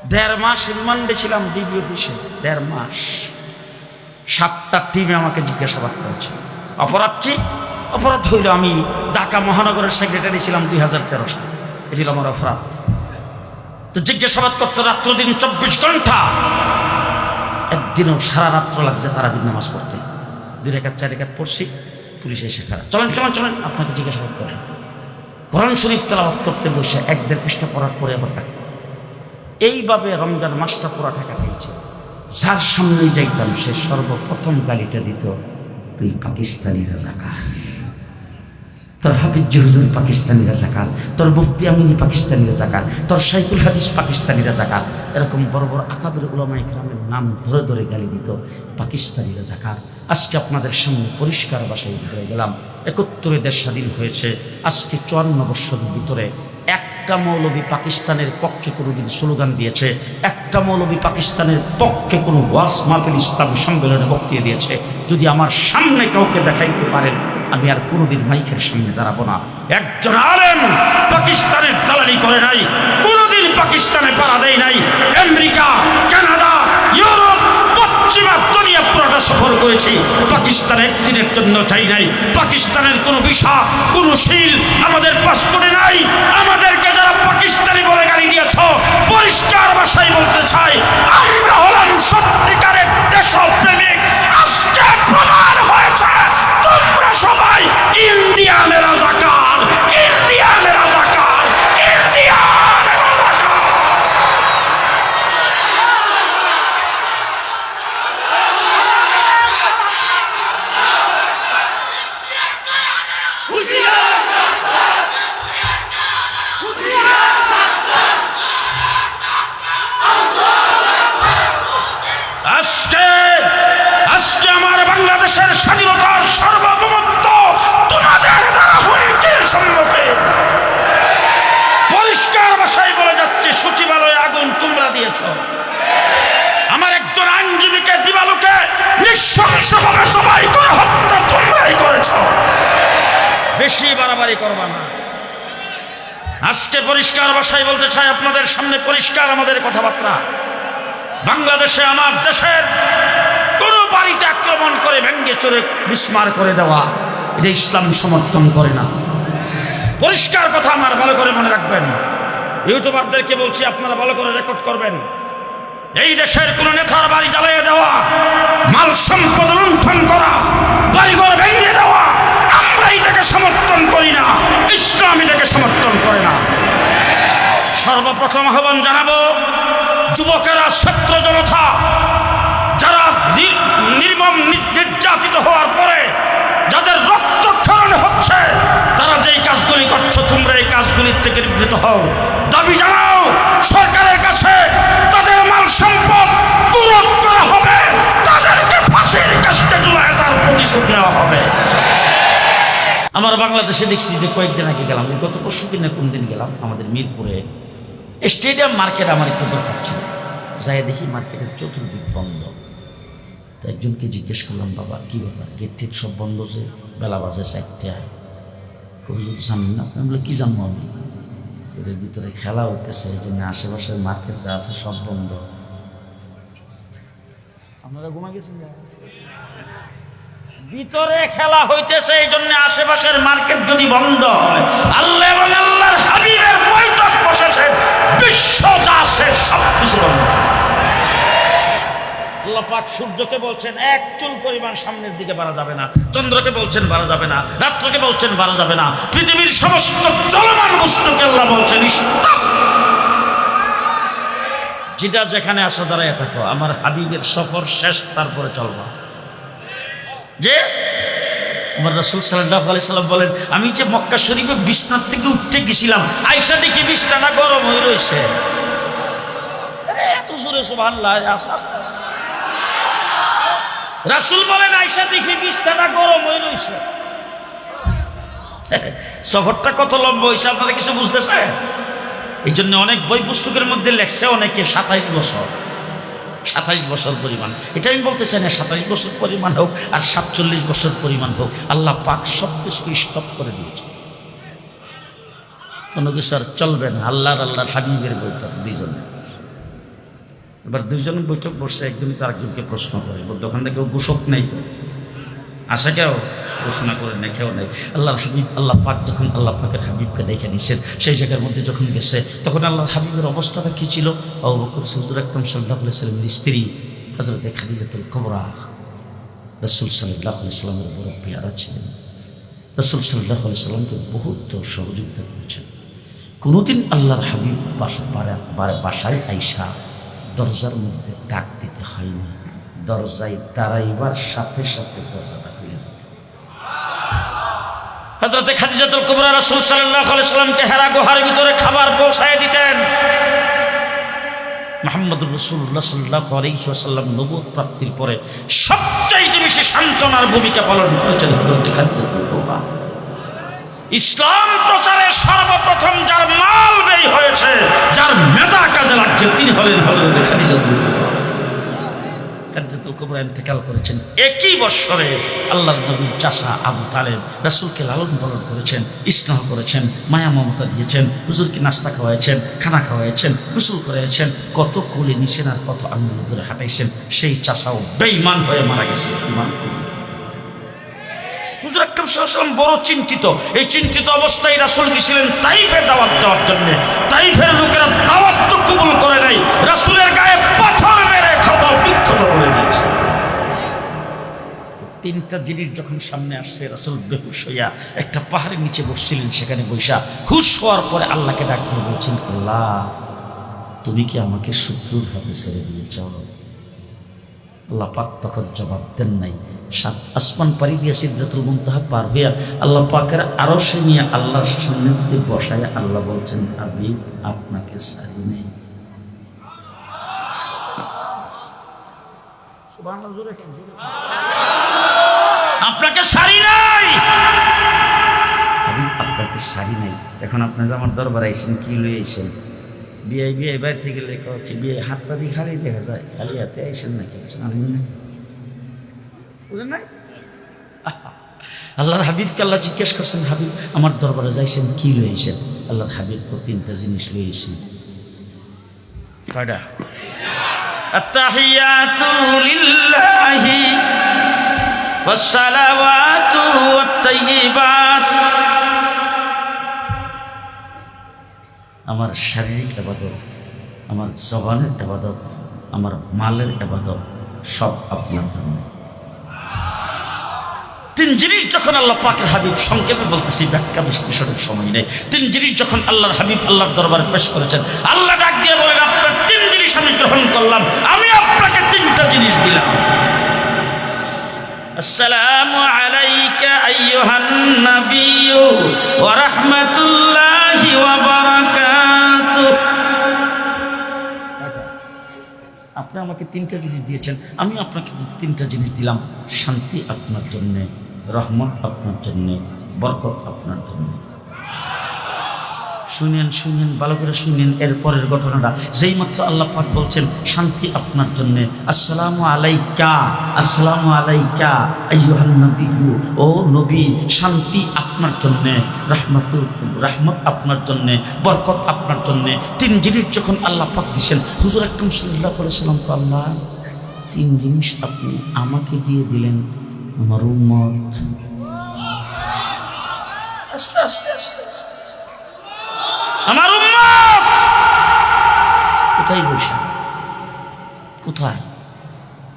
দেড় মাস রিমান্ডে ছিলাম ডিবি অফিসে, দেড় মাস। সাতটা টিমে আমাকে জিজ্ঞাসাবাদ করেছে। অপরাধ কি? অপরাধ হইল আমি ঢাকা মহানগরের সেক্রেটারি ছিলাম দুই হাজার তেরো সালে। এটি আমার অপরাধ। তো জিজ্ঞাসাবাদ করতে রাত্র দিন চব্বিশ ঘণ্টা। একদিনও সারা রাত্র লাগছে তারা নামাজ পড়তে। দুই রেখাত, চার রেখাত পড়ছি, পুলিশে এসে খারাপ। চলেন চলেন চলেন, আপনাকে জিজ্ঞাসাবাদ করেন কোরআন শরীফ তেলাওয়াত করতে বসে এক দেড় পৃষ্ঠা পড়ার পরে আবার ডাক্তার এইভাবে রমজান মাসটা পুরা টাকা পেয়েছে যার সামনে যাইতাম সে সর্বপ্রথম গালিটা দিত, তুই পাকিস্তানি রাজাকার। তোর হাফিজ হুজুর পাকিস্তানি রাজাকার, তোর মুফতি আমিনী পাকিস্তানি রাজাকার, তোর সাইকুল হাদিস পাকিস্তানি রাজাকার। এরকম বড় বড় আকাবের উলামা ইকরামের নাম ধরে ধরে গালি দিত, পাকিস্তানি রাজাকার। আজকে আপনাদের সামনে পরিষ্কার বাসায় ধরে গেলাম। একত্তরে দেশ স্বাধীন হয়েছে। আজকে চুয়ান্ন বৎসরের ভিতরে একটা মৌলবী পাকিস্তানের পক্ষে কোনোদিন স্লোগান দিয়েছে, একটা মৌলবী পাকিস্তানের পক্ষে কোনো ওয়াস মাহফিল ইসলাম সম্মেলনে বক্তৃতা দিয়েছে। যদি আমার সামনে কাউকে দেখাইতে পারেন, আমি আর কোনোদিন মাইকের সামনে দাঁড়াবো না। একজন আলেম পাকিস্তানের দালালি করে নাই, কোনোদিন পাকিস্তানে পাড়া দেয় নাই। আমেরিকা, কানাডা, ইউরোপ, পশ্চিমা দুনিয়া পুরোটা সফর করেছি। পাকিস্তান একদিনের জন্য চাই নাই। পাকিস্তানের কোনো বিষা, কোনো শিল আমাদের পাশ করে নাই। পরিষ্কার ভাষায় বলতে চাই, আমরা হলাম সত্যিকারের দেশপ্রেমিক। আজকে প্রমাণ হয়েছে, তোমরা সবাই ইন্ডিয়ানের রাজাকার নৃশংসভাবে সবাই করে হত্যা তোমরাই করেছ। বেশি বাড়াবাড়ি করবা না। আজকে পরিষ্কার ভাষায় বলতে চাই আপনাদের সামনে পরিষ্কার আমাদের কথাবার্তা। বাংলাদেশে আমার দেশের কোন বাড়িতে আক্রমণ করে ভেঙ্গে চড়ে বিস্মার করে দেওয়া, এটা ইসলাম সমর্থন করে না। পরিষ্কার কথা আমার ভালো করে মনে রাখবেন। ইউটিউবারদেরকে বলছি, আপনারা ভালো করে রেকর্ড করবেন। এই দেশের কোন নেতার বাড়ি জ্বালিয়ে দেওয়া, মাল সম্পদ লুণ্ঠন করা বাড়িঘর ভেঙে দেওয়া আমরা এটাকে সমর্থন করি না, ইসলাম এটাকে সমর্থন করে না। সর্বপ্রথম আহ্বান জানাব, যুবকেরা, ছাত্র জনতা, যারা নির্মম নির্যাতিত হওয়ার পরে বাংলাদেশে দেখছি যে কয়েকদিন আগে গেলাম গত পরশু দিনে কোন দিন গেলাম, আমাদের মিরপুরে স্টেডিয়াম মার্কেট আমার একটু দরকার ছিল। যাই দেখি মার্কেটের চতুর্দিক বন্ধ। তো একজনকে জিজ্ঞেস করলাম, বাবা, কি ব্যাপার? গেট ঠিক সব বন্ধ যে? বেলা বাজে চারটে। কবি যদি জানেন না? আমি বলে কি জানব আমি? এদের ভিতরে খেলা হইতেছে, এই জন্য আশেপাশের মার্কেট যা আছে সব বন্ধ। আপনারা ঘুমা গেছেন? ভিতরে খেলা হইতেছে, এই জন্য আশেপাশের মার্কেট যদি বন্ধ হয়, আল্লাহ এবং আল্লাহর হাবিবের বৈঠক বসেছে, বিশ্ব যা সব কিছু বন্ধ। সূর্যকে বলছেন, এক চুল পরিমাণ সামনের দিকে বাড়া যাবে না, চন্দ্রকে বলছেন যাবে না, রাত্রকে বলছেন যাবে না, পৃথিবীর সমস্ত চলমান বলছেন যেটা যেখানে আসো দাঁড়ায় থাকো, আমার হাবিবের সফর শেষ, তারপরে চলবা। যে? আমার রসুল সাল্লাহ আলি সাল্লাম বলেন, আমি যে মক্কা শরীফে বিছনার থেকে উঠতে গেছিলাম আইসা দেখি বিছনাটা গরম হয়ে রয়েছে। এত জোরে সুবহান রাসুল বলেন আইসা দেখি বিছনাটা গরম হয়ে রয়েছে। সফরটা কত লম্বা হয়েছে, আপনারা কিছু বুঝতেছে এই জন্য অনেক বই পুস্তকের মধ্যে লেখছে অনেকে সাতাইশ বছর। সাতাইশ বছর পরিমাণ। এটা আমি বলতে চাই না, সাতাইশ বছর পরিমাণ হোক আর সাতচল্লিশ বছর পরিমাণ হোক, আল্লাহ পাক সব কিছু স্টপ করে দিয়েছে। কোনো কিছু আর চলবে না, আল্লাহর আল্লাহর হাবিবের বৈঠক দুইজনে এবার দুইজন বৈঠক বসছে একজনই তো আরেকজনকে প্রশ্ন করে দোকান থেকে কেউ গোসক নেই তো। আসে কেউ ঘোষণা করে নেই, কেউ নেই। আল্লাহর হাবিব, আল্লাহ পাক যখন আল্লাহ পাকের হাবিবকে দেখে নিছেন, সেই জায়গার মধ্যে যখন গেছে, তখন আল্লাহর হাবিবের অবস্থাটা কী ছিল? বকর সৌদুর আকরম সাল্লাহ সাল্লামের স্ত্রী হজরতে খাদিজাতুল কবরা, রসুল সাল্লাহ সাল্লামের বড় পেয়ারা ছিলেন। রসুল সাল্লাহ সাল্লামকে বহুত সহযোগিতা করেছেন। কোনোদিন আল্লাহর হাবিব বাসায় আইসা দরজার মধ্যে ডাক দিতে হয়নি। দরজায় দাঁড়াইবার সাথে সাথে দিত হজরতে খাদিজাতুল কুবরা রাসূল সাল্লাল্লাহু আলাইহি সাল্লামকে হেরা গুহার ভিতরে খাবার পৌঁছায় দিতেন। মোহাম্মদুর রসুল্লাহ সাল্লাহ আলহিহাসাল্লাম নবুদ প্রাপ্তির পরে সবচাইতে বেশি সান্ত্বনার ভূমিকা পালন করেছেন হজরতে খাদিজাতুল কুবরা। ইসলাম প্রচারে সর্বপ্রথম যার মাল ব্যয় হয়েছে, যার মেধা কাজে লাগছে, তিনি হলেন হজরত খাদিজাতুল কুবরা। ইন্তেকাল করেছেন, একই আল্লাহ নবীর চাষা আবু তালেব রাসূলকে লালন পালন করেছেন, স্নেহ করেছেন, মায়া মমতা দিয়েছেন, হুজুরকে নাস্তা খাওয়াইছেন, খানা খাওয়াইছেন করেছেন কত কোলে নিছেন আর কত আঙ্গুল ধরে হাঁটাইছেন, সেই চাষাও বেঈমান হয়ে মারা গেছে বড় চিন্তিত, এই চিন্তিত অবস্থায় রাসূল গেছিলেন তাইফে দাওয়াত দেওয়ার জন্য, তাইফের লোকেরা দাওয়াত তো কবুল করে নাই, রাসূলের তিনটা জিনিস যখন সামনে আসছে, রাসূল বেহুশ হইয়া একটা পাহাড়ের নিচে বসছিলেন, সেখানে বৈশা হুশ হওয়ার পরে আল্লাহকে ডাক দিয়ে বলছেন, আল্লাহ, তুমি কি আমাকে শত্রুর হাতে ছেড়ে দিয়েছ আল্লাহ পাক তখন জবাব দেন নাই। সাত আসমান পাড়ি দিয়ে সিদ্ধাতুল মুনতাহা পার হইয়া আল্লাহ পাকের আরও সে নিয়ে আল্লাহর সান্নিধ্যে বসায় আল্লাহ বলছেন আমি আপনাকে সারি নেই। আপনাকে সারি নাই আমি আপনাকে সারি নাই এখন আপনি যে আমার দরবার আইছেন কি লই আইছেন বিয়ে বিয়ে বাড়ি থেকে লেখা হচ্ছে বিয়ে হাতটা দিয়ে খালি দেখা যায় খালি হাতে আইসেন নাকি আনেন নাই বুঝলেন নাই আল্লাহর হাবিবকে আল্লাহ জিজ্ঞেস করছেন হাবিব আমার দরবারে যাইছেন কি লইছেন আল্লাহর হাবিব তো তিনটা জিনিস লইছেন কয়টা التحيات لله والصلوات والطيبات আমার শারীরিক আবাদত আমার জবানের আবাদত আমার মালের আবাদত সব আপনার জন্য তিন জিনিস যখন আল্লাহ পাকের হাবিব সংক্ষেপে বলতেছি ব্যাখ্যা বিশ্লেষণের সময় নেই তিন জিনিস যখন আল্লাহর হাবিব আল্লাহর দরবারে পেশ করেছেন আল্লাহ ডাক দিয়ে বলেন আপনার তিন জিনিস আমি গ্রহণ করলাম আমি আপনাকে তিনটা জিনিস দিলাম السلام عليك أيها النبي ورحمة الله وبركاته আপনি আমাকে তিনটা জিনিস দিয়েছেন আমি আপনাকে তিনটা জিনিস দিলাম শান্তি আপনার জন্যে রহমত আপনার জন্যে বরকত আপনার জন্য শুনেন শুনেন, ভালো করে শুনেন এর পরের ঘটনাটা। যেই মাত্র আল্লাহ পাক বলছেন, শান্তি আপনার জন্যে। আসসালামু আলাইকা আসসালামু আলাইকা, আইয়ুহান নবিয়্যু। ও নবী, শান্তি আপনার জন্যে রহমত রহমত আপনার জন্যে, বরকত আপনার জন্যে। তিন জিনিস যখন আল্লাহ পাক দিছেন, হুজুর আকরম সাল্লাহ সাল্লাম তো আল্লাহ, তিন জিনিস আপনি আমাকে দিয়ে দিলেন, আমার উম্মত। আস্তে আস্তে আস্তে আস্তে। আমার উম্মত! কোথায় বসে কোথায়?